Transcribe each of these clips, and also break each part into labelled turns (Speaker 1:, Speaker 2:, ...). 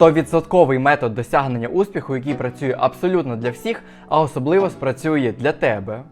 Speaker 1: 100% метод досягнення успіху, який працює абсолютно для всіх, а особливо спрацює для тебе.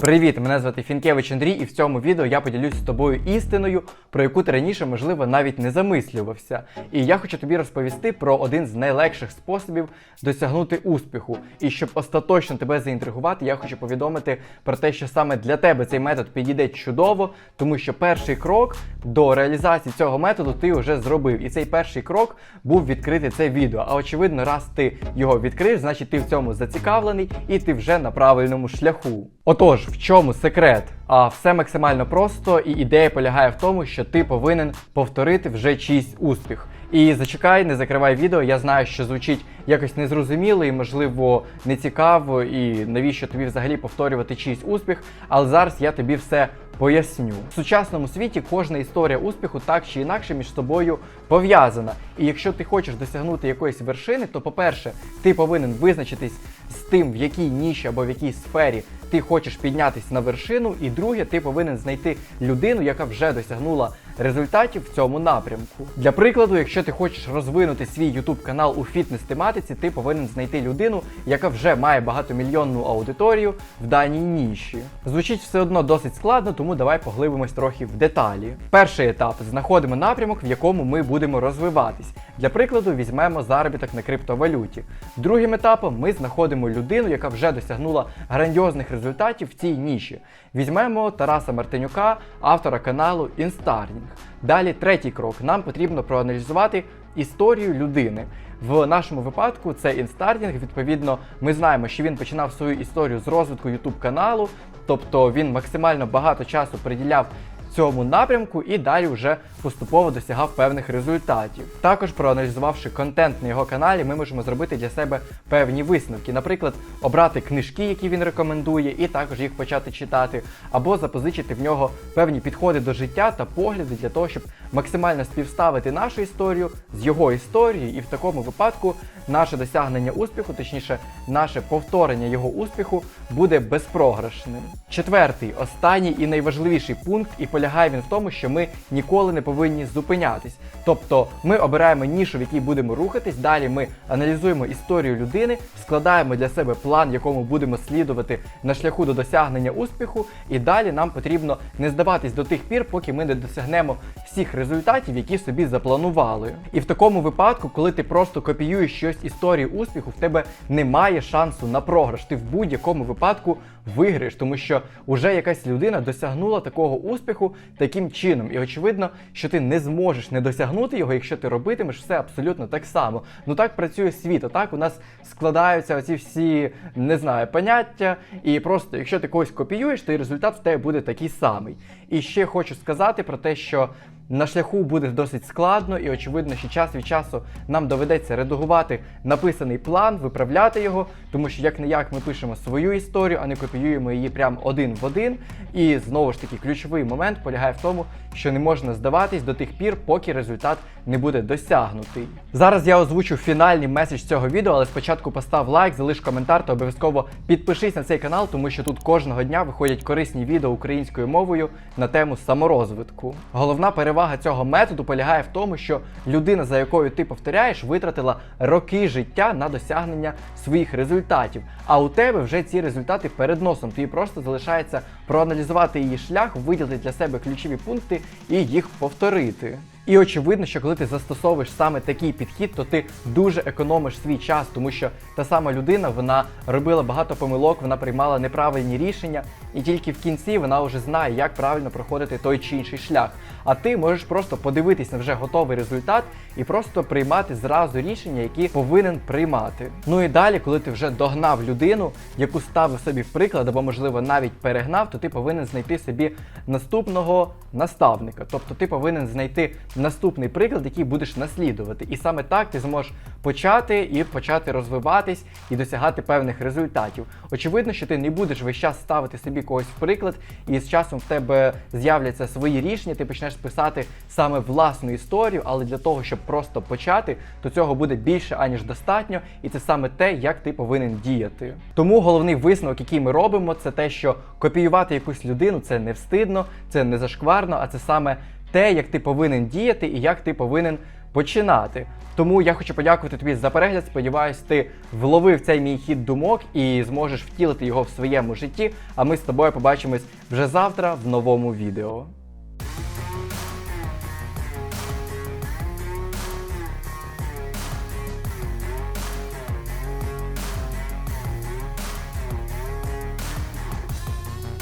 Speaker 1: Привіт, мене звати Фінкевич Андрій, і в цьому відео я поділюсь з тобою істиною, про яку ти раніше, можливо, навіть не замислювався. І я хочу тобі розповісти про один з найлегших способів досягнути успіху. І щоб остаточно тебе заінтригувати, я хочу повідомити про те, що саме для тебе цей метод підійде чудово, тому що перший крок до реалізації цього методу ти вже зробив. І цей перший крок був відкрити це відео. А очевидно, раз ти його відкрив, значить ти в цьому зацікавлений і ти вже на правильному шляху. Отож, в чому секрет? А все максимально просто, і ідея полягає в тому, що ти повинен повторити вже чийсь успіх. І зачекай, не закривай відео. Я знаю, що звучить якось незрозуміло і, можливо, не цікаво, і навіщо тобі взагалі повторювати чийсь успіх. Але зараз я тобі все поясню. В сучасному світі кожна історія успіху так чи інакше між собою пов'язана. І якщо ти хочеш досягнути якоїсь вершини, то, по-перше, ти повинен визначитись з тим, в якій ніші або в якій сфері ти хочеш піднятися на вершину. І друге, ти повинен знайти людину, яка вже досягнула результатів в цьому напрямку. Для прикладу, якщо ти хочеш розвинути свій YouTube канал у фітнес-тематиці, ти повинен знайти людину, яка вже має багатомільйонну аудиторію в даній ніші. Звучить все одно досить складно, тому давай поглибимось трохи в деталі. Перший етап знаходимо напрямок, в якому ми будемо розвиватись. Для прикладу, візьмемо заробіток на криптовалюті. Другим етапом ми знаходимо людину, яка вже досягнула грандіозних результатів в цій ніші. Візьмемо Тараса Мартинюка, автора каналу Інстарнінг. Далі третій крок. Нам потрібно проаналізувати історію людини. В нашому випадку це інстартінг. Відповідно, ми знаємо, що він починав свою історію з розвитку YouTube каналу, тобто він максимально багато часу приділяв цьому напрямку і далі вже поступово досягав певних результатів. Також проаналізувавши контент на його каналі, ми можемо зробити для себе певні висновки. Наприклад, обрати книжки, які він рекомендує, і також їх почати читати, або запозичити в нього певні підходи до життя та погляди для того, щоб максимально співставити нашу історію з його історією, і в такому випадку наше досягнення успіху, точніше, наше повторення його успіху, буде безпрограшним. Четвертий, останній і найважливіший пункт, і полягає він в тому, що ми ніколи не повинні зупинятись. Тобто ми обираємо нішу, в якій будемо рухатись. Далі ми аналізуємо історію людини, складаємо для себе план, якому будемо слідувати на шляху до досягнення успіху. І далі нам потрібно не здаватись до тих пір, поки ми не досягнемо всіх результатів, які собі запланували. І в такому випадку, коли ти просто копіюєш щось історії успіху, в тебе немає шансу на програш. Ти в будь-якому випадку виграєш, тому що вже якась людина досягнула такого успіху таким чином. І очевидно, що ти не зможеш не досягнути його, якщо ти робитимеш все абсолютно так само. Ну так працює світ. Так у нас складаються оці всі не знаю поняття, і просто якщо ти когось копіюєш, то і результат в тебе буде такий самий. І ще хочу сказати про те, що. На шляху буде досить складно, і очевидно, що час від часу нам доведеться редагувати написаний план, виправляти його, тому що як не як ми пишемо свою історію, а не копіюємо її прям один в один. І знову ж таки, ключовий момент полягає в тому, що не можна здаватись до тих пір, поки результат не буде досягнутий. Зараз я озвучу фінальний меседж цього відео, але спочатку постав лайк, залиш коментар та обов'язково підпишись на цей канал, тому що тут кожного дня виходять корисні відео українською мовою на тему саморозвитку. Головна перевага цього методу полягає в тому, що людина, за якою ти повторяєш, витратила роки життя на досягнення своїх результатів. А у тебе вже ці результати перед носом. Тобі просто залишається проаналізувати її шлях, виділити для себе ключові пункти і їх повторити. І очевидно, що коли ти застосовуєш саме такий підхід, то ти дуже економиш свій час, тому що та сама людина вона робила багато помилок, вона приймала неправильні рішення, і тільки в кінці вона вже знає, як правильно проходити той чи інший шлях. А ти можеш просто подивитись на вже готовий результат і просто приймати зразу рішення, які повинен приймати. Ну і далі, коли ти вже догнав людину, яку ставив собі в приклад, або можливо навіть перегнав, то ти повинен знайти собі наступного наставника. Тобто ти повинен знайти наступний приклад, який будеш наслідувати. І саме так ти зможеш почати і почати розвиватись і досягати певних результатів. Очевидно, що ти не будеш весь час ставити собі когось в приклад, і з часом в тебе з'являться свої рішення, ти почнеш писати саме власну історію, але для того, щоб просто почати, то цього буде більше аніж достатньо, і це саме те, як ти повинен діяти. Тому головний висновок, який ми робимо, це те, що копіювати якусь людину це не встидно, це не зашкварно, а це саме те, як ти повинен діяти і як ти повинен починати. Тому я хочу подякувати тобі за перегляд. Сподіваюсь, ти вловив цей мій хід думок і зможеш втілити його в своєму житті. А ми з тобою побачимось вже завтра в новому відео.